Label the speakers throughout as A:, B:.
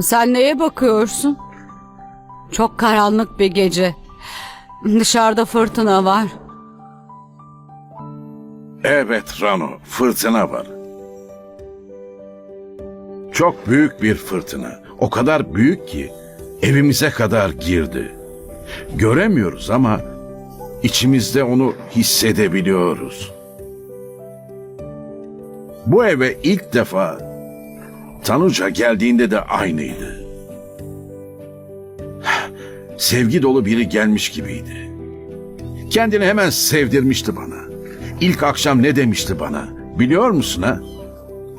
A: Sen neye bakıyorsun? Çok karanlık bir gece. Dışarıda fırtına var.
B: Evet Rano, fırtına var. Çok büyük bir fırtına. O kadar büyük ki evimize kadar girdi. Göremiyoruz ama içimizde onu hissedebiliyoruz. Bu eve ilk defa Tanuca geldiğinde de aynıydı. Sevgi dolu biri gelmiş gibiydi. Kendini hemen sevdirmişti bana. İlk akşam ne demişti bana? Biliyor musun ha?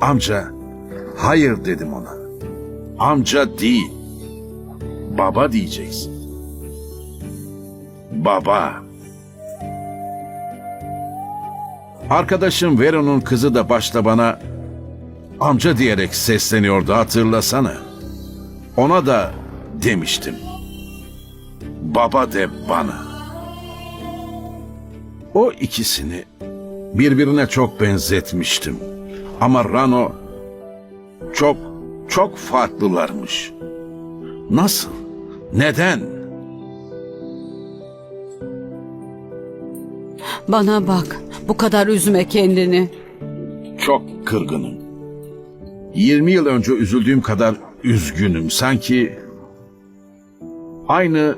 B: Amca, hayır dedim ona. Amca değil. Baba diyeceksin. Baba. Arkadaşım Vero'nun kızı da başta bana amca diyerek sesleniyordu hatırlasana. Ona da demiştim. Baba de bana. O ikisini birbirine çok benzetmiştim. Ama Rano çok çok farklılarmış. Nasıl? Neden?
A: Bana bak. Bu kadar üzme kendini.
B: Çok kırgınım. 20 yıl önce üzüldüğüm kadar üzgünüm. Sanki aynı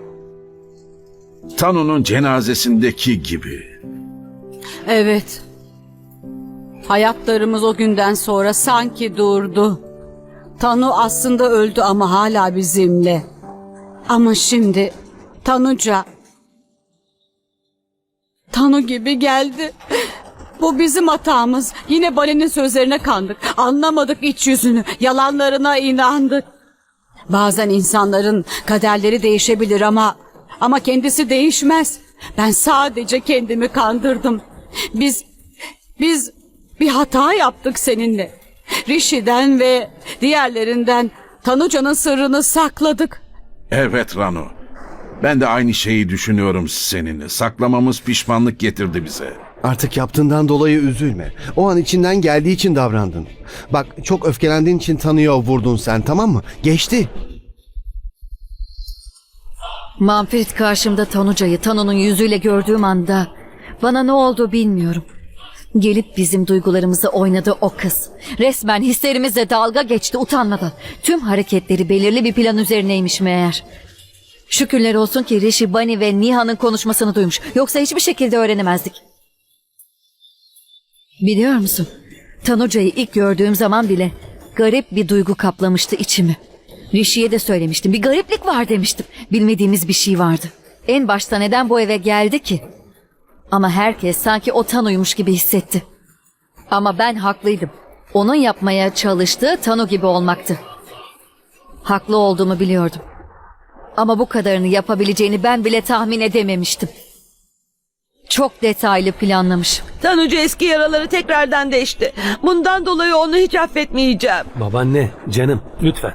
B: Tanu'nun cenazesindeki gibi.
A: Evet. Hayatlarımız o günden sonra sanki durdu. Tanu aslında öldü ama hala bizimle. Ama şimdi Tanuca Tanu gibi geldi. Bu bizim hatamız. Yine Bali'nin sözlerine kandık. Anlamadık iç yüzünü. Yalanlarına inandık. Bazen insanların kaderleri değişebilir ama ama kendisi değişmez. Ben sadece kendimi kandırdım. Biz biz bir hata yaptık seninle. Rishi'den ve diğerlerinden Tanuca'nın sırrını sakladık.
B: Evet Rano. Ben de aynı şeyi düşünüyorum seninle. Saklamamız pişmanlık getirdi bize.
C: Artık yaptığından dolayı üzülme. O an içinden geldiği için davrandın. Bak çok öfkelendiğin için tanıyor vurdun sen tamam mı? Geçti.
D: Manfred karşımda Tanuca'yı Tanu'nun yüzüyle gördüğüm anda bana ne oldu bilmiyorum. Gelip bizim duygularımızı oynadı o kız. Resmen hislerimizle dalga geçti utanmadan. Tüm hareketleri belirli bir plan üzerineymiş meğer. Şükürler olsun ki Rishi, Bani ve Niha'nın konuşmasını duymuş. Yoksa hiçbir şekilde öğrenemezdik. Biliyor musun? Tanuca'yı ilk gördüğüm zaman bile garip bir duygu kaplamıştı içimi. Rishi'ye de söylemiştim. Bir gariplik var demiştim. Bilmediğimiz bir şey vardı. En başta neden bu eve geldi ki? Ama herkes sanki o Tanu'ymuş gibi hissetti. Ama ben haklıydım. Onun yapmaya çalıştığı Tanu gibi olmaktı. Haklı olduğumu biliyordum. Ama bu kadarını yapabileceğini ben bile tahmin edememiştim. Çok detaylı planlamış.
E: Tanucu eski yaraları tekrardan deşti. Bundan dolayı onu hiç affetmeyeceğim.
F: Babaanne, canım lütfen.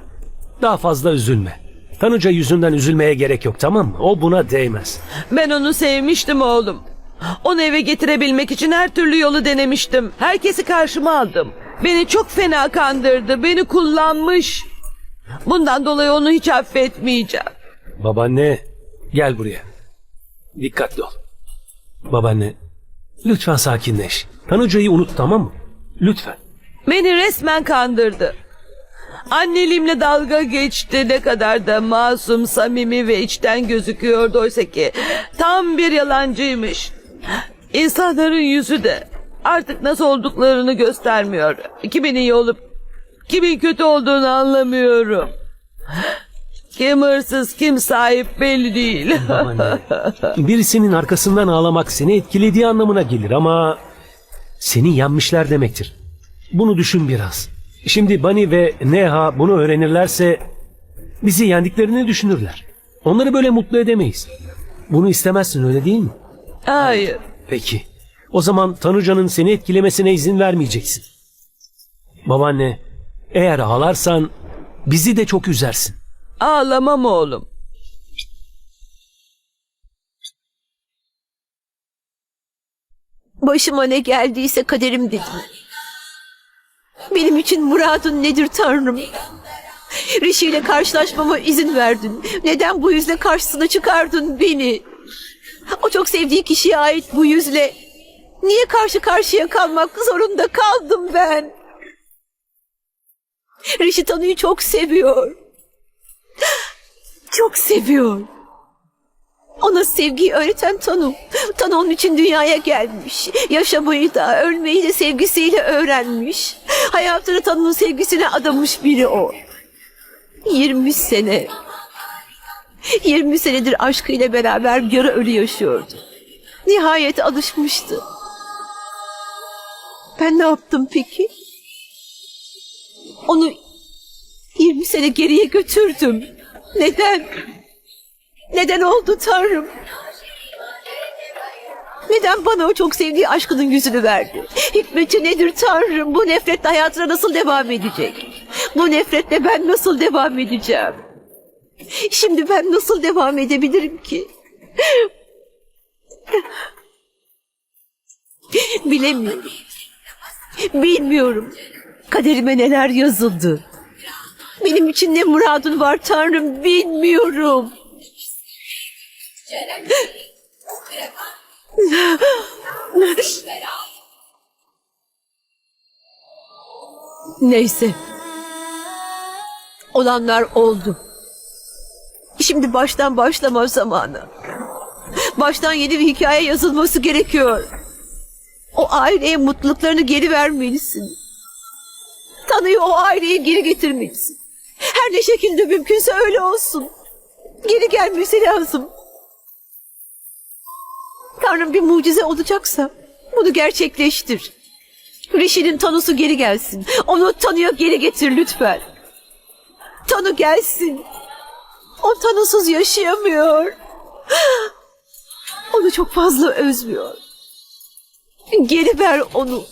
F: Daha fazla üzülme. Tanuca yüzünden üzülmeye gerek yok tamam mı? O buna değmez.
E: Ben onu sevmiştim oğlum. Onu eve getirebilmek için her türlü yolu denemiştim. Herkesi karşıma aldım. Beni çok fena kandırdı. Beni kullanmış. Bundan dolayı onu hiç affetmeyeceğim.
F: Babaanne, gel buraya. Dikkatli ol. Babaanne, lütfen sakinleş. Tanuca'yı unut tamam mı? Lütfen.
E: Beni resmen kandırdı. Anneliğimle dalga geçti ne kadar da masum, samimi ve içten gözüküyordu oysa ki tam bir yalancıymış. İnsanların yüzü de artık nasıl olduklarını göstermiyor. Kimin iyi olup kimin kötü olduğunu anlamıyorum. Kim hırsız kim sahip belli değil.
F: Babaanne, birisinin arkasından ağlamak seni etkilediği anlamına gelir ama seni yenmişler demektir. Bunu düşün biraz. Şimdi Bani ve Neha bunu öğrenirlerse bizi yendiklerini düşünürler. Onları böyle mutlu edemeyiz. Bunu istemezsin öyle değil mi?
E: Hayır.
F: Peki. O zaman Tanuca'nın seni etkilemesine izin vermeyeceksin. Babaanne, eğer ağlarsan bizi de çok üzersin.
E: Ağlamam oğlum.
G: Başıma ne geldiyse kaderim dedim. Benim için muradın nedir Tanrım? Rishi ile karşılaşmama izin verdin. Neden bu yüzle karşısına çıkardın beni? O çok sevdiği kişiye ait bu yüzle niye karşı karşıya kalmak zorunda kaldım ben? Rishi Tanu'yu çok seviyor. Çok seviyor. Ona sevgiyi öğreten Tanu. Tanu onun için dünyaya gelmiş. Yaşamayı da ölmeyi de sevgisiyle öğrenmiş. Hayatını Tanu'nun sevgisine adamış biri o. 20 sene. 20 senedir aşkıyla beraber yarı ölü yaşıyordu. Nihayet alışmıştı. Ben ne yaptım peki? Onu 20 sene geriye götürdüm. Neden? Neden oldu Tanrım? Neden bana o çok sevdiği aşkının yüzünü verdi? Hikmeti nedir Tanrım? Bu nefretle hayatına nasıl devam edecek? Bu nefretle ben nasıl devam edeceğim? Şimdi ben nasıl devam edebilirim ki? Bilemiyorum. Bilmiyorum. Kaderime neler yazıldı. Benim için ne muradın var Tanrım bilmiyorum. Neyse. Olanlar oldu. Şimdi baştan başlama zamanı. Baştan yeni bir hikaye yazılması gerekiyor. O aileye mutluluklarını geri vermelisin. Tanıyı o aileye geri getirmelisin. Her ne şekilde mümkünse öyle olsun. Geri gelmesi lazım. Tanrım bir mucize olacaksa bunu gerçekleştir. Rishi'nin tanısı geri gelsin. Onu tanıya geri getir lütfen. Tanı gelsin. O tanısız yaşayamıyor. Onu çok fazla özlüyor. Geri ver onu.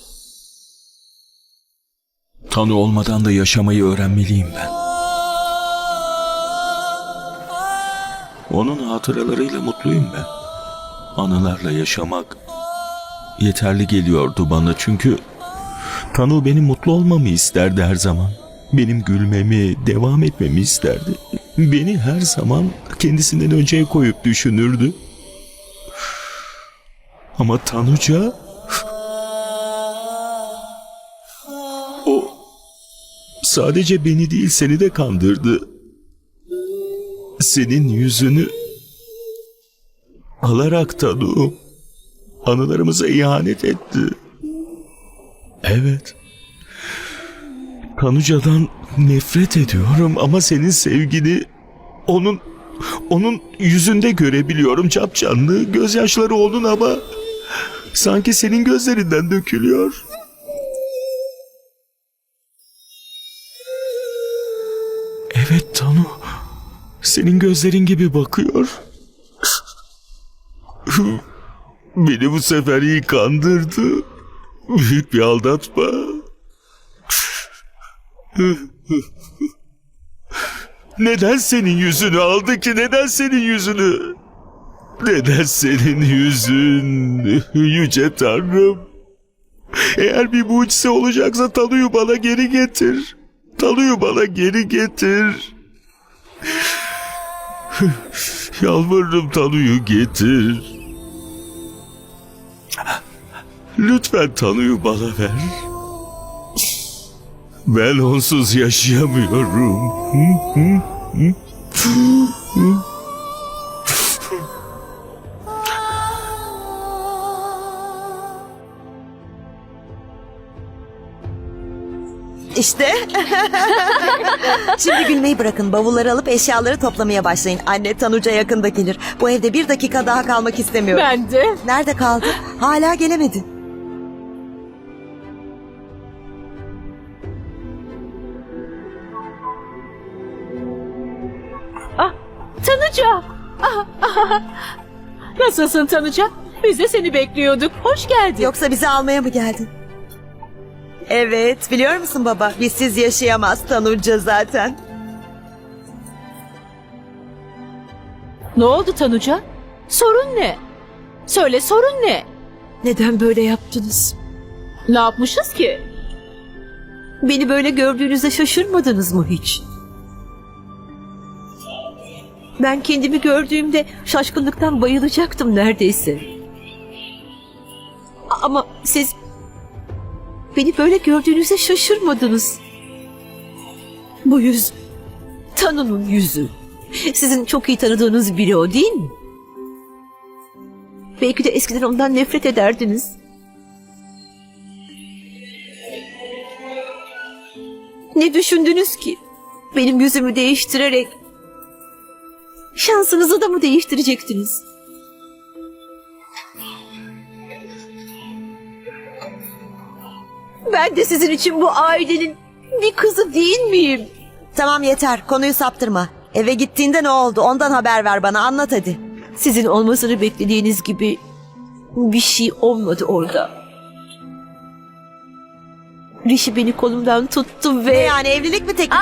H: Tanı olmadan da yaşamayı öğrenmeliyim ben. Onun hatıralarıyla mutluyum ben. Anılarla yaşamak yeterli geliyordu bana çünkü Tanı benim mutlu olmamı isterdi her zaman. Benim gülmemi, devam etmemi isterdi. Beni her zaman kendisinden önceye koyup düşünürdü. Ama Tanuca o sadece beni değil seni de kandırdı. Senin yüzünü alarak Tanu anılarımıza ihanet etti. Evet. Tanuca'dan nefret ediyorum ama senin sevgini onun onun yüzünde görebiliyorum capcanlı. Gözyaşları onun ama sanki senin gözlerinden dökülüyor. Evet Tanu. Senin gözlerin gibi bakıyor. Beni bu sefer iyi kandırdı. Büyük bir aldatma. Neden senin yüzünü aldı ki? Neden senin yüzünü? Neden senin yüzün? Yüce Tanrım. Eğer bir mucize olacaksa Tanu'yu bana geri getir. Tanu'yu bana geri getir. Yalvarırım Tanu'yu getir. Lütfen Tanu'yu bana ver. Ben onsuz yaşayamıyorum.
I: İşte. Şimdi gülmeyi bırakın. Bavulları alıp eşyaları toplamaya başlayın. Anne Tanuca yakında gelir. Bu evde bir dakika daha kalmak istemiyorum.
A: Ben de.
I: Nerede kaldı? Hala gelemedi.
A: Tanıca. Nasılsın Tanıca? Biz de seni bekliyorduk. Hoş geldin.
I: Yoksa bizi almaya mı geldin? Evet, biliyor musun baba? Bizsiz yaşayamaz Tanuca zaten.
A: Ne oldu Tanuca? Sorun ne? Söyle sorun ne?
G: Neden böyle yaptınız?
A: Ne yapmışız ki?
G: Beni böyle gördüğünüzde şaşırmadınız mı hiç? Ben kendimi gördüğümde şaşkınlıktan bayılacaktım neredeyse. Ama siz beni böyle gördüğünüzde şaşırmadınız. Bu yüz Tanu'nun yüzü. Sizin çok iyi tanıdığınız biri o değil mi? Belki de eskiden ondan nefret ederdiniz. Ne düşündünüz ki? Benim yüzümü değiştirerek şansınızı da mı değiştirecektiniz? Ben de sizin için bu ailenin bir kızı değil miyim?
I: Tamam yeter konuyu saptırma. Eve gittiğinde ne oldu ondan haber ver bana anlat hadi.
G: Sizin olmasını beklediğiniz gibi bir şey olmadı orada. Rişi beni kolumdan tuttu ve
I: Ne yani evlilik mi teklif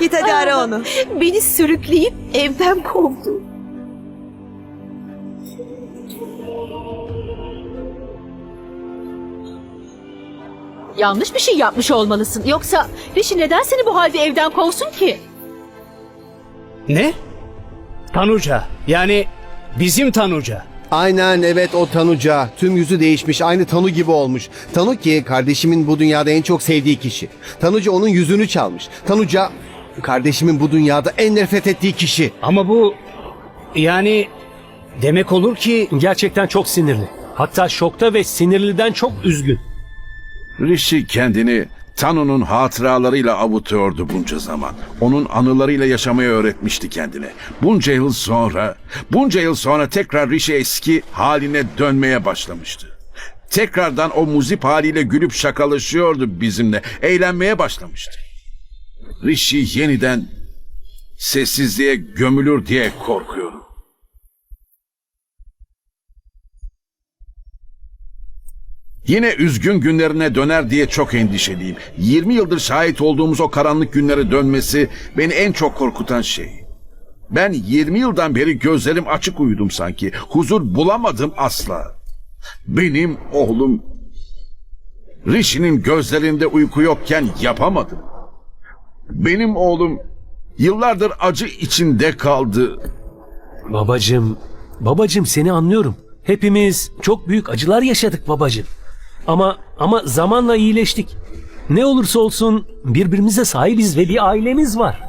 I: Git hadi ara onu.
G: beni sürükleyip evden kovdu.
J: Yanlış bir şey yapmış olmalısın. Yoksa Rişi neden seni bu halde evden kovsun ki?
K: Ne? Tanuca. Yani bizim Tanuca.
C: Aynen evet o Tanuca. Tüm yüzü değişmiş aynı Tanu gibi olmuş. Tanu ki kardeşimin bu dünyada en çok sevdiği kişi. Tanuca onun yüzünü çalmış. Tanuca kardeşimin bu dünyada en nefret ettiği kişi.
K: Ama bu yani demek olur ki
F: Gerçekten çok sinirli. Hatta şokta ve sinirliden çok üzgün.
B: Rishi kendini Tanu'nun hatıralarıyla avutuyordu bunca zaman. Onun anılarıyla yaşamayı öğretmişti kendine. Bunca yıl sonra, bunca yıl sonra tekrar Rishi eski haline dönmeye başlamıştı. Tekrardan o muzip haliyle gülüp şakalaşıyordu bizimle. Eğlenmeye başlamıştı. Rishi yeniden sessizliğe gömülür diye korkuyorum. Yine üzgün günlerine döner diye çok endişeliyim. 20 yıldır şahit olduğumuz o karanlık günlere dönmesi beni en çok korkutan şey. Ben 20 yıldan beri gözlerim açık uyudum sanki. Huzur bulamadım asla. Benim oğlum Rishi'nin gözlerinde uyku yokken yapamadım. Benim oğlum yıllardır acı içinde kaldı.
F: Babacım, babacım seni anlıyorum. Hepimiz çok büyük acılar yaşadık babacım. Ama ama zamanla iyileştik. Ne olursa olsun birbirimize sahibiz ve bir ailemiz var.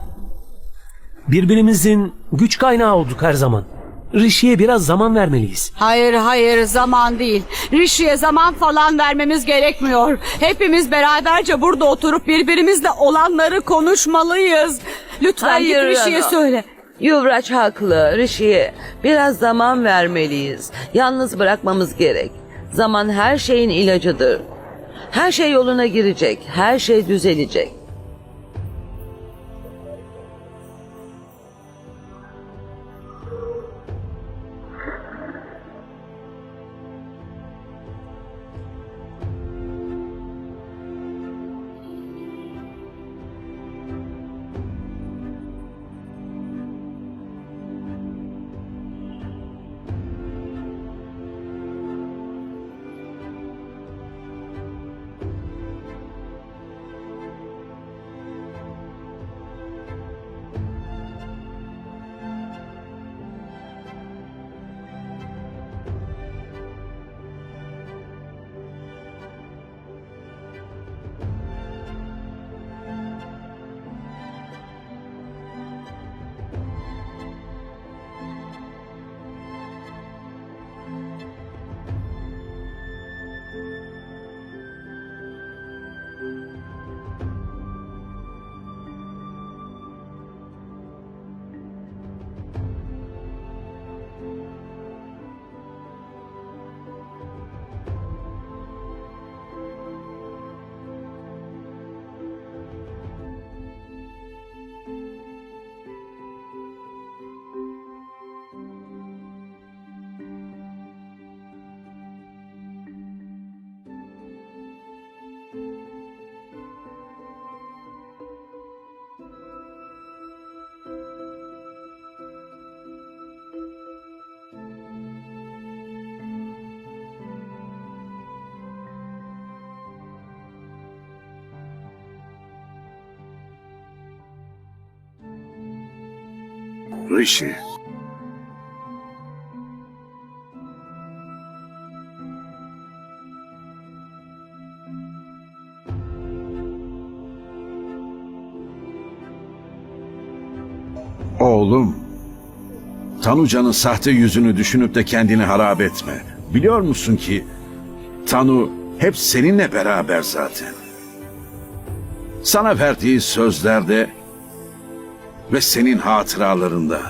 F: Birbirimizin güç kaynağı olduk her zaman. Rishi'ye biraz zaman vermeliyiz.
A: Hayır hayır zaman değil. Rishi'ye zaman falan vermemiz gerekmiyor. Hepimiz beraberce burada oturup birbirimizle olanları konuşmalıyız. Lütfen
E: Hayır,
A: git Rishi'ye söyle.
E: Yuvraç haklı. Rishi'ye biraz zaman vermeliyiz. Yalnız bırakmamız gerek. Zaman her şeyin ilacıdır. Her şey yoluna girecek. Her şey düzelecek.
B: Rishi. Oğlum, Tanuca'nın sahte yüzünü düşünüp de kendini harap etme. Biliyor musun ki Tanu hep seninle beraber zaten. Sana verdiği sözlerde ve senin hatıralarında.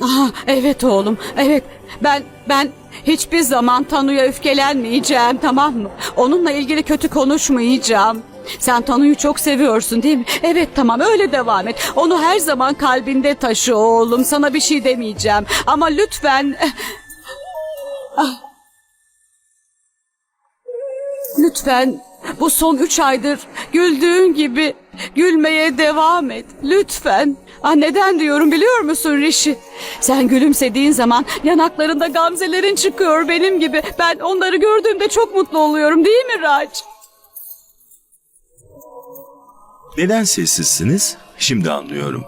A: Ah, evet oğlum, evet. Ben ben hiçbir zaman Tanu'ya öfkelenmeyeceğim, tamam mı? Onunla ilgili kötü konuşmayacağım. Sen Tanu'yu çok seviyorsun değil mi? Evet tamam öyle devam et. Onu her zaman kalbinde taşı oğlum. Sana bir şey demeyeceğim. Ama lütfen... Ah. Lütfen bu son üç aydır güldüğün gibi gülmeye devam et. Lütfen. Ah neden diyorum biliyor musun Rişi? Sen gülümsediğin zaman yanaklarında gamzelerin çıkıyor benim gibi. Ben onları gördüğümde çok mutlu oluyorum değil mi Raj?
H: Neden sessizsiniz? Şimdi anlıyorum.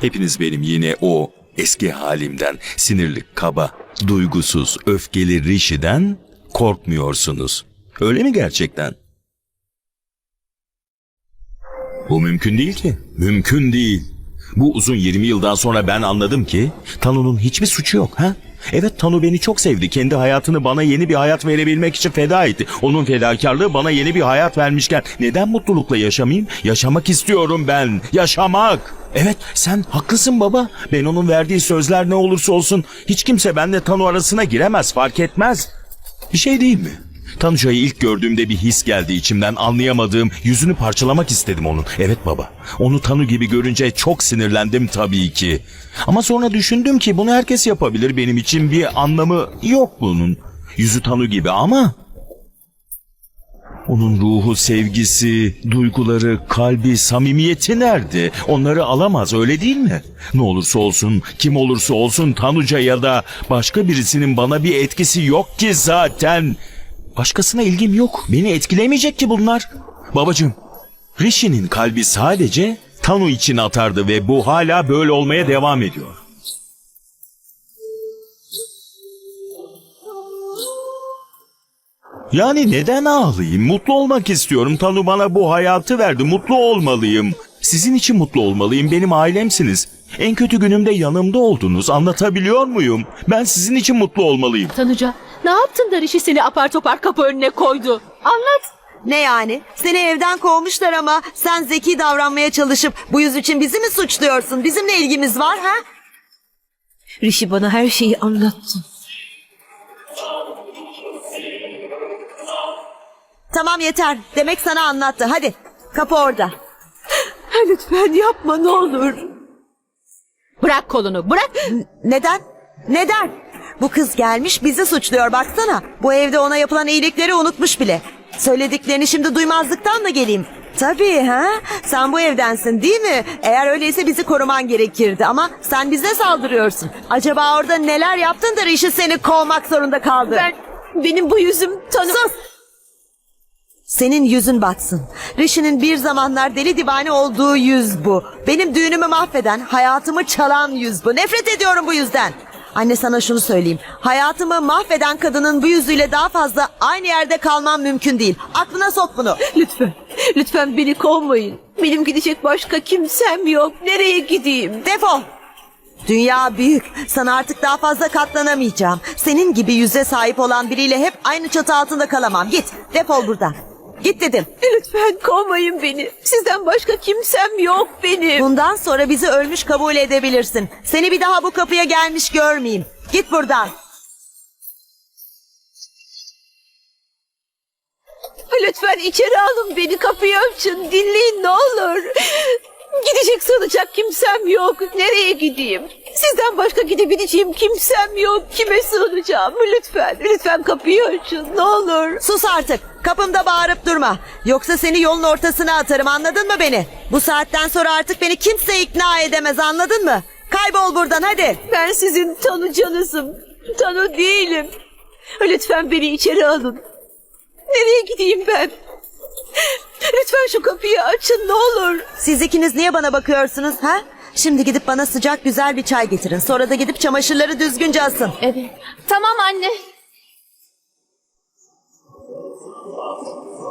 H: Hepiniz benim yine o eski halimden, sinirli, kaba, duygusuz, öfkeli Rishi'den korkmuyorsunuz. Öyle mi gerçekten? Bu mümkün değil ki. Mümkün değil. Bu uzun 20 yıldan sonra ben anladım ki Tanu'nun hiçbir suçu yok. Ha? Evet Tanu beni çok sevdi. Kendi hayatını bana yeni bir hayat verebilmek için feda etti. Onun fedakarlığı bana yeni bir hayat vermişken neden mutlulukla yaşamayayım? Yaşamak istiyorum ben. Yaşamak. Evet sen haklısın baba. Ben onun verdiği sözler ne olursa olsun hiç kimse benle Tanu arasına giremez fark etmez. Bir şey değil mi? Tanuca'yı ilk gördüğümde bir his geldi içimden anlayamadığım yüzünü parçalamak istedim onun. Evet baba onu Tanu gibi görünce çok sinirlendim tabii ki. Ama sonra düşündüm ki bunu herkes yapabilir benim için bir anlamı yok bunun. Yüzü Tanu gibi ama... Onun ruhu, sevgisi, duyguları, kalbi, samimiyeti nerede? Onları alamaz öyle değil mi? Ne olursa olsun, kim olursa olsun Tanuca ya da başka birisinin bana bir etkisi yok ki zaten. Başkasına ilgim yok. Beni etkilemeyecek ki bunlar. Babacığım, Rishi'nin kalbi sadece Tanu için atardı ve bu hala böyle olmaya devam ediyor. Yani neden ağlayayım? Mutlu olmak istiyorum. Tanu bana bu hayatı verdi. Mutlu olmalıyım. Sizin için mutlu olmalıyım. Benim ailemsiniz. En kötü günümde yanımda oldunuz. Anlatabiliyor muyum? Ben sizin için mutlu olmalıyım.
J: Tanuca ne yaptın da Rişi seni apar topar kapı önüne koydu? Anlat.
I: Ne yani? Seni evden kovmuşlar ama sen zeki davranmaya çalışıp bu yüz için bizi mi suçluyorsun? Bizim ne ilgimiz var ha?
G: Rishi bana her şeyi anlattı.
I: Tamam yeter. Demek sana anlattı. Hadi kapı orada.
G: Lütfen yapma ne olur.
J: Bırak kolunu bırak.
I: Neden? Neden? Bu kız gelmiş bizi suçluyor baksana. Bu evde ona yapılan iyilikleri unutmuş bile. Söylediklerini şimdi duymazlıktan mı geleyim? Tabii ha? Sen bu evdensin değil mi? Eğer öyleyse bizi koruman gerekirdi ama sen bize saldırıyorsun. Acaba orada neler yaptın da Rişi seni kovmak zorunda kaldı?
G: Ben benim bu yüzüm tanı...
I: Sus! Senin yüzün batsın. Rishi'nin bir zamanlar deli divane olduğu yüz bu. Benim düğünümü mahveden, hayatımı çalan yüz bu. Nefret ediyorum bu yüzden. Anne sana şunu söyleyeyim. Hayatımı mahveden kadının bu yüzüyle daha fazla aynı yerde kalmam mümkün değil. Aklına sok bunu.
G: Lütfen, lütfen beni kovmayın. Benim gidecek başka kimsem yok. Nereye gideyim?
I: Defol. Dünya büyük. Sana artık daha fazla katlanamayacağım. Senin gibi yüze sahip olan biriyle hep aynı çatı altında kalamam. Git. Defol buradan. Git dedim.
G: Lütfen kovmayın beni. Sizden başka kimsem yok benim.
I: Bundan sonra bizi ölmüş kabul edebilirsin. Seni bir daha bu kapıya gelmiş görmeyeyim. Git buradan.
G: Lütfen içeri alın beni kapıyı açın. Dinleyin ne olur. Gidecek sığınacak kimsem yok. Nereye gideyim? Sizden başka gidebileceğim kimsem yok. Kime sığınacağım? Lütfen, lütfen kapıyı açın ne olur.
I: Sus artık. Kapımda bağırıp durma. Yoksa seni yolun ortasına atarım anladın mı beni? Bu saatten sonra artık beni kimse ikna edemez anladın mı? Kaybol buradan hadi.
G: Ben sizin Tanu canısım. Tanu değilim. Lütfen beni içeri alın. Nereye gideyim ben? Lütfen şu kapıyı açın ne olur.
I: Siz ikiniz niye bana bakıyorsunuz ha? Şimdi gidip bana sıcak güzel bir çay getirin. Sonra da gidip çamaşırları düzgünce asın.
J: Evet. Tamam anne.